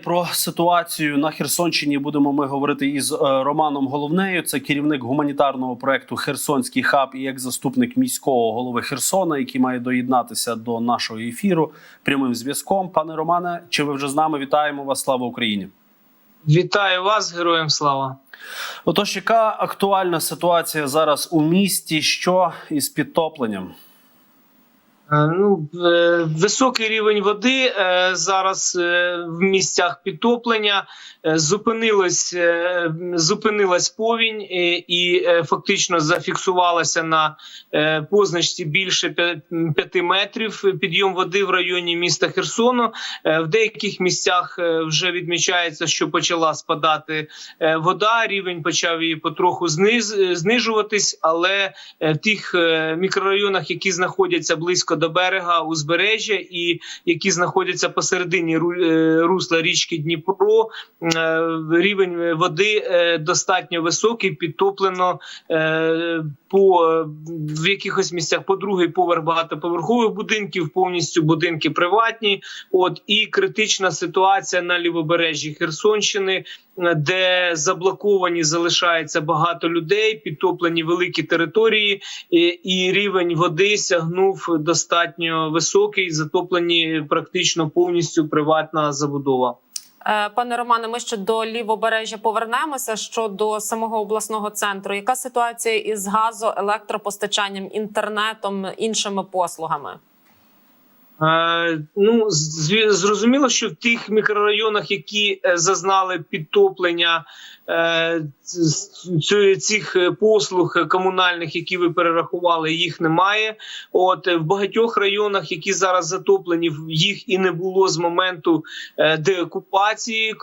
про ситуацію на Херсонщині будемо ми говорити із е, Романом Головнею. Це керівник гуманітарного проекту Херсонський хаб і екс-заступник міського голови Херсона, який має доєднатися до нашого ефіру прямим зв'язком. Пане Романе, чи ви вже з нами? Вітаємо вас! Слава Україні! Вітаю вас, героям слава. Отож, яка актуальна ситуація зараз у місті? Що із підтопленням? Е, Ну, високий рівень води е, зараз е, в місцях підтоплення. Зупинилось, е, зупинилась повінь і фактично зафіксувалася на позначці більше 5 метрів підйом води в районі міста Херсону. В деяких місцях вже відмічається, що почала спадати вода. Рівень почав її потроху зниз, знижуватись, але в тих мікрорайонах, які знаходяться близько до берега узбережжя, і які знаходяться посередині е, русла річки Дніпро, е, рівень води е, достатньо високий, підтоплено по в якихось місцях по другий поверх багатоповерхових будинків, повністю будинки приватні. От і критична ситуація на лівобережжі Херсонщини, де заблоковані залишається багато людей, підтоплені великі території, і, рівень води сягнув достатньо високий, затоплені практично повністю приватна забудова. Е, Пане Романе, ми ще до лівобережжя повернемося щодо самого обласного центру. Яка ситуація із газо, електропостачанням, інтернетом, іншими послугами? Е, ну зрозуміло, що в тих мікрорайонах, які е, зазнали підтоплення е, цих е, послуг комунальних, які ви перерахували, їх немає. От е, в багатьох районах, які зараз затоплені, їх і не було з моменту е, деокупації,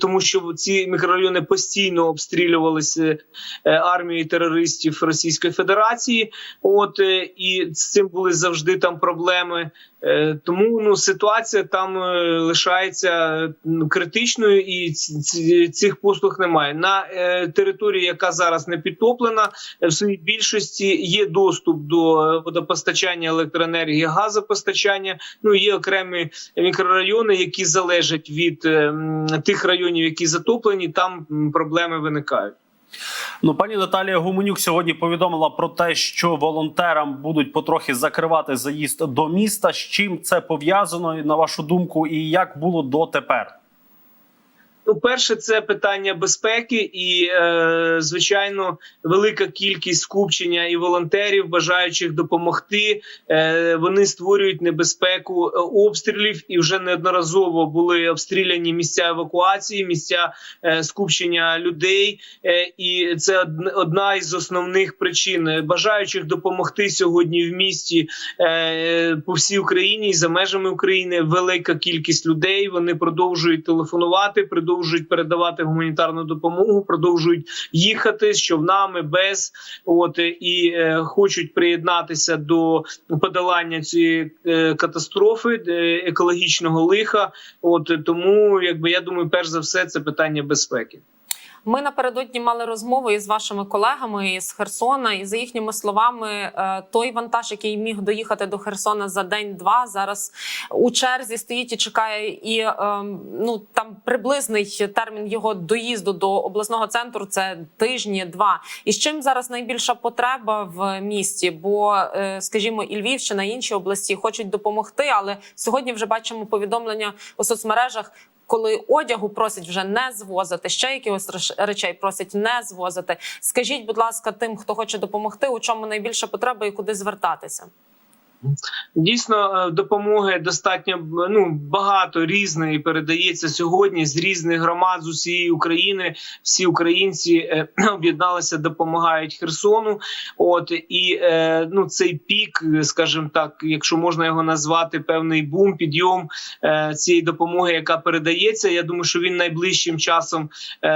тому що ці мікрорайони постійно обстрілювалися армією терористів Російської Федерації. От і з цим були завжди там проблеми. Тому ну ситуація там лишається критичною, і цих послуг немає на території, яка зараз не підтоплена. В своїй більшості є доступ до е, водопостачання, електроенергії, газопостачання. Ну є окремі мікрорайони, які залежать від е, тих районів, які затоплені. Там проблеми виникають. Ну, пані Наталія Гуменюк сьогодні повідомила про те, що волонтерам будуть потрохи закривати заїзд до міста. З чим це пов'язано на вашу думку, і як було дотепер? Ну, перше, це питання безпеки, і е, звичайно, велика кількість скупчення і волонтерів, бажаючих допомогти. Е, вони створюють небезпеку е, обстрілів, і вже неодноразово були обстріляні місця евакуації, місця е, скупчення людей. Е, і це одна із основних причин бажаючих допомогти сьогодні в місті е, по всій Україні і за межами України велика кількість людей. Вони продовжують телефонувати, продовжують передавати гуманітарну допомогу, продовжують їхати з човнами без от е, і е, хочуть приєднатися до подолання цієї е, катастрофи е, екологічного лиха. От е, тому, якби я думаю, перш за все, це питання безпеки. Ми напередодні мали розмову із вашими колегами із Херсона, і за їхніми словами, е, той вантаж, який міг доїхати до Херсона за день-два, зараз у черзі стоїть і чекає. І ем, ну там приблизний термін його доїзду до обласного центру це тижні два. І з чим зараз найбільша потреба в місті? Бо, е, скажімо, і Львівщина, і інші області хочуть допомогти, але сьогодні вже бачимо повідомлення у соцмережах коли одягу просять вже не звозити, ще якихось речей просять не звозити. Скажіть, будь ласка, тим, хто хоче допомогти, у чому найбільша потреба і куди звертатися? Дійсно, е, допомоги достатньо ну багато різної передається сьогодні з різних громад з усієї України. Всі українці е, об'єдналися, допомагають Херсону. От і е, ну цей пік, скажімо так, якщо можна його назвати, певний бум, підйом цієї допомоги, яка передається. Я думаю, що він найближчим часом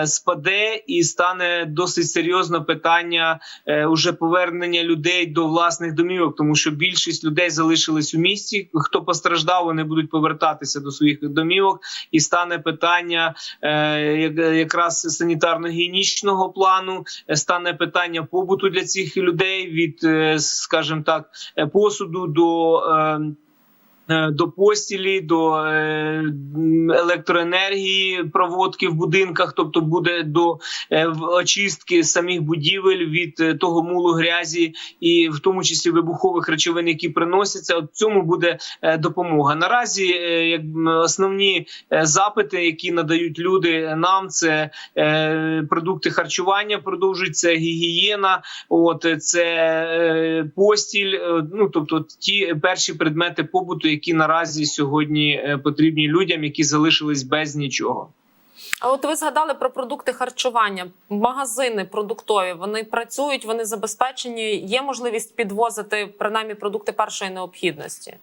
спаде і стане досить серйозно питання уже повернення людей до власних домівок, тому що більшість людей залишились у місті. Хто постраждав, вони будуть повертатися до своїх домівок, і стане питання е, якраз санітарно-гігієнічного плану. е, Стане питання побуту для цих людей від, е, скажімо так, посуду до. До постілі, до е, електроенергії, проводки в будинках, тобто буде до е, очистки самих будівель від е, того мулу грязі, і в тому числі вибухових речовин, які приносяться. От цьому буде е, допомога. Наразі е, як основні е, запити, які надають люди нам, це е, продукти харчування, продовжують це гігієна. От е, це е, постіль, е, ну тобто ті перші предмети побуту, які наразі сьогодні е, потрібні людям, які залишились без нічого. А от ви згадали про продукти харчування. Магазини продуктові вони працюють, вони забезпечені. Є можливість підвозити принаймні продукти першої необхідності.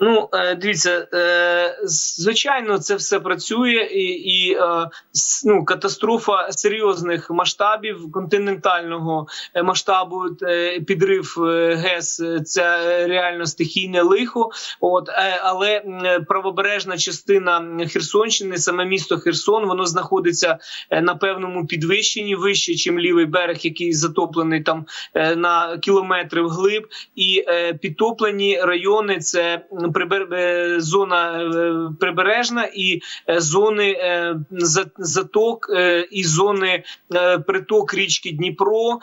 Ну, е, дивіться, е, звичайно, це все працює, і, і е, ну, катастрофа серйозних масштабів континентального масштабу, підрив ГЕС, це реально стихійне лихо. От, але правобережна частина Херсонщини, саме місто Херсон, воно знаходиться на певному підвищенні, вище, ніж лівий берег, який затоплений там на кілометри вглиб, і підтоплені райони це прибер... е, зона е, прибережна і е, зони заток і зони приток річки Дніпро,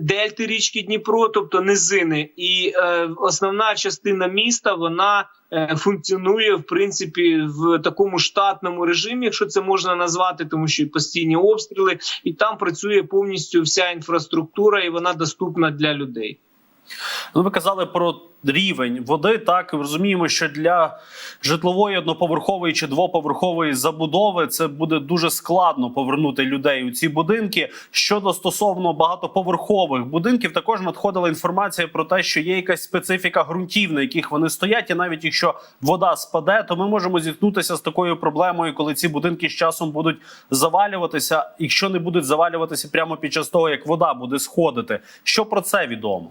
дельти річки Дніпро, тобто низини. І основна частина міста вона. Функціонує в принципі в такому штатному режимі, якщо це можна назвати, тому що постійні обстріли, і там працює повністю вся інфраструктура, і вона доступна для людей. Ну, ви казали про рівень води. Так розуміємо, що для житлової одноповерхової чи двоповерхової забудови це буде дуже складно повернути людей у ці будинки. Щодо стосовно багатоповерхових будинків, також надходила інформація про те, що є якась специфіка ґрунтів, на яких вони стоять, і навіть якщо вода спаде, то ми можемо зіткнутися з такою проблемою, коли ці будинки з часом будуть завалюватися, якщо не будуть завалюватися прямо під час того, як вода буде сходити. Що про це відомо?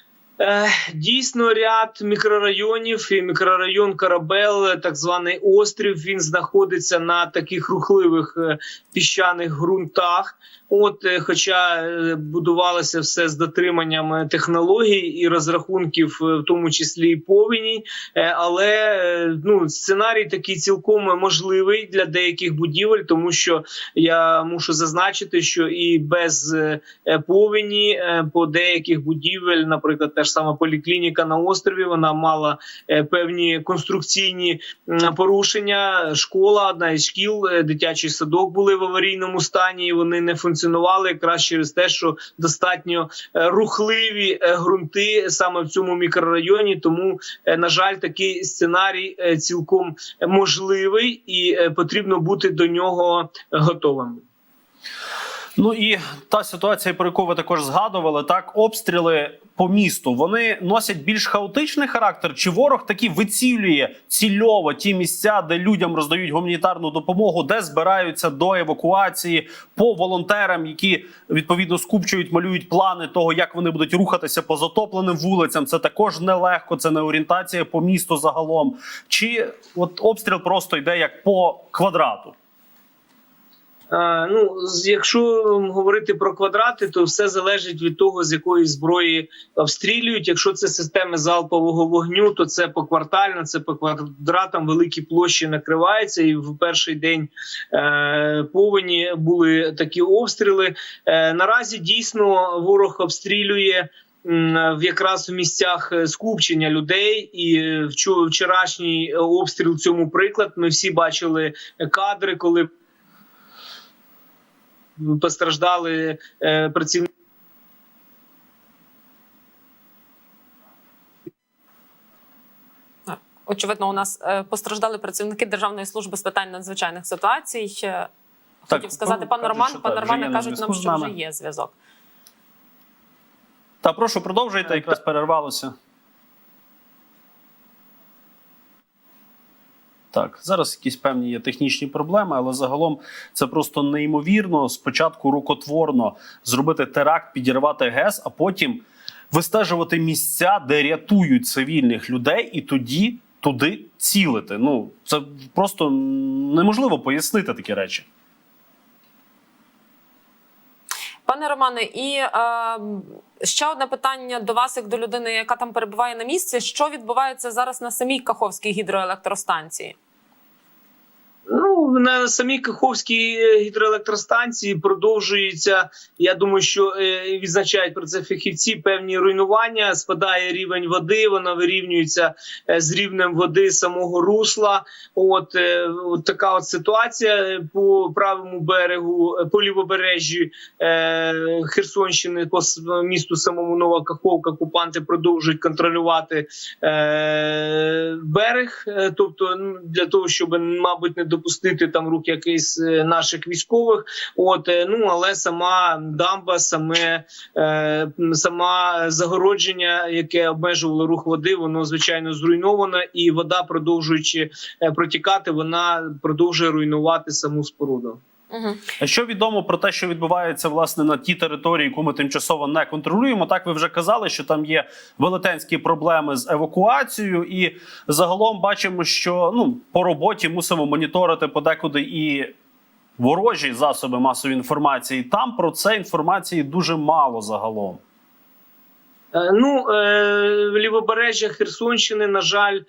Дійсно, ряд мікрорайонів і мікрорайон Карабел, так званий острів. Він знаходиться на таких рухливих е, піщаних ґрунтах. От, е, хоча е, будувалося все з дотриманням технологій і розрахунків, в тому числі і повені, але ну сценарій такий цілком можливий для деяких будівель, тому що я мушу зазначити, що і без повені по деяких будівель, наприклад, та ж сама поліклініка на острові, вона мала е, певні конструкційні порушення. Школа, одна із шкіл, е, дитячий садок були в аварійному стані, і вони не функціонували якраз через те, що достатньо е, рухливі ґрунти саме в цьому мікрорайоні. Тому, на жаль, такий сценарій цілком можливий, і потрібно бути до нього готовими. Ну і та ситуація, про яку ви також згадували, так обстріли по місту вони носять більш хаотичний характер, чи ворог таки вицілює цільово ті місця, де людям роздають гуманітарну допомогу, де збираються до евакуації по волонтерам, які відповідно скупчують, малюють плани того, як вони будуть рухатися по затопленим вулицям. Це також нелегко, це не орієнтація по місту загалом. Чи от обстріл просто йде як по квадрату? Е, Ну, якщо говорити про квадрати, то все залежить від того, з якої зброї обстрілюють. Якщо це системи залпового вогню, то це поквартально, це по квадратам великі площі накриваються. І в перший день е, повені були такі обстріли. Е, наразі дійсно ворог обстрілює. В якраз в місцях е, скупчення людей, і е, вчо- вчорашній обстріл цьому приклад. Ми всі бачили кадри, коли постраждали е, працівники. Очевидно, у нас е, постраждали працівники Державної служби з питань надзвичайних ситуацій. Е, Так, Хотів сказати, ну, пан Роман, що пан так, Романе кажуть нам, що вже є зв'язок. Та прошу продовжуйте, якраз перервалося. Так, зараз якісь певні є технічні проблеми, але загалом це просто неймовірно. Спочатку рукотворно зробити теракт, підірвати ГЕС, а потім вистежувати місця, де рятують цивільних людей, і тоді туди цілити. Ну це просто неможливо пояснити такі речі. Пане Романе, і е, ще одне питання до вас, як до людини, яка там перебуває на місці. Що відбувається зараз на самій Каховській гідроелектростанції? На самій Каховській гідроелектростанції продовжується. Я думаю, що е, відзначають про це фахівці певні руйнування. Спадає рівень води, вона вирівнюється е, з рівнем води самого русла. От, е, от така от ситуація е, по правому берегу, е, по лівобережжі е, Херсонщини, по місту самому Нова Каховка. Окупанти продовжують контролювати е, берег, е, тобто ну, для того, щоб мабуть не допустити там рук якихось е, наших військових. От е, ну але сама дамба, саме е, сама загородження, яке обмежувало рух води, воно звичайно зруйновано, і вода, продовжуючи е, протікати, вона продовжує руйнувати саму споруду. Угу. А Що відомо про те, що відбувається власне на тій території, яку ми тимчасово не контролюємо? Так ви вже казали, що там є велетенські проблеми з евакуацією, і загалом бачимо, що ну по роботі мусимо моніторити подекуди і ворожі засоби масової інформації. Там про це інформації дуже мало загалом. Е, Ну, е, лівобережжя Херсонщини, на жаль,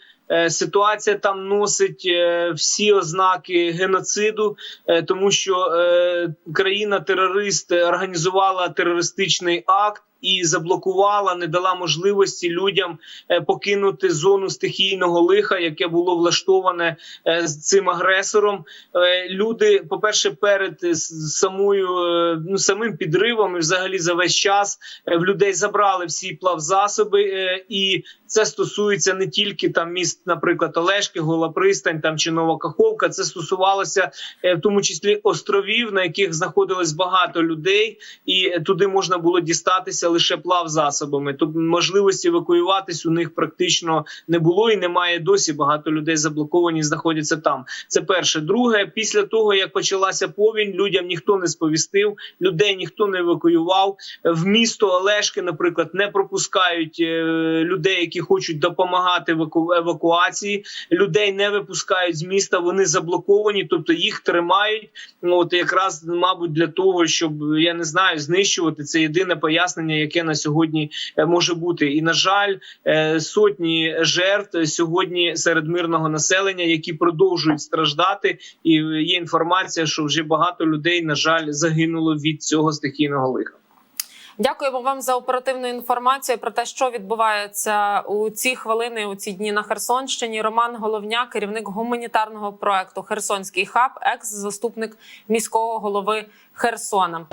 ситуація там носить е, всі ознаки геноциду, е, тому що е, країна-терорист організувала терористичний акт. І заблокувала, не дала можливості людям е, покинути зону стихійного лиха, яке було влаштоване е, з цим агресором. Е, Люди, по перше, перед е, самою е, ну самим підривом і взагалі за весь час е, в людей забрали всі плавзасоби, е, і це стосується не тільки там міст, наприклад, Олешки, Гола Пристань там чи Нова Каховка. Це стосувалося е, в тому числі островів, на яких знаходилось багато людей, і туди можна було дістатися лише плавзасобами. Тобто можливості евакуюватись у них практично не було і немає досі. Багато людей заблоковані, знаходяться там. Це перше. Друге, після того як почалася повінь, людям ніхто не сповістив, людей ніхто не евакуював. В місто Олешки, наприклад, не пропускають е, людей, які хочуть допомагати еваку- евакуації. Людей не випускають з міста. Вони заблоковані, тобто їх тримають. От якраз, мабуть, для того, щоб я не знаю, знищувати це єдине пояснення, яке на сьогодні е, може бути. І на жаль, е, сотні жертв сьогодні серед мирного населення, які продовжують страждати. І є інформація, що вже багато людей, на жаль, загинуло від цього стихійного лиха. Дякуємо вам за оперативну інформацію про те, що відбувається у ці хвилини, у ці дні на Херсонщині. Роман Головня, керівник гуманітарного проекту Херсонський хаб, екс-заступник міського голови Херсона.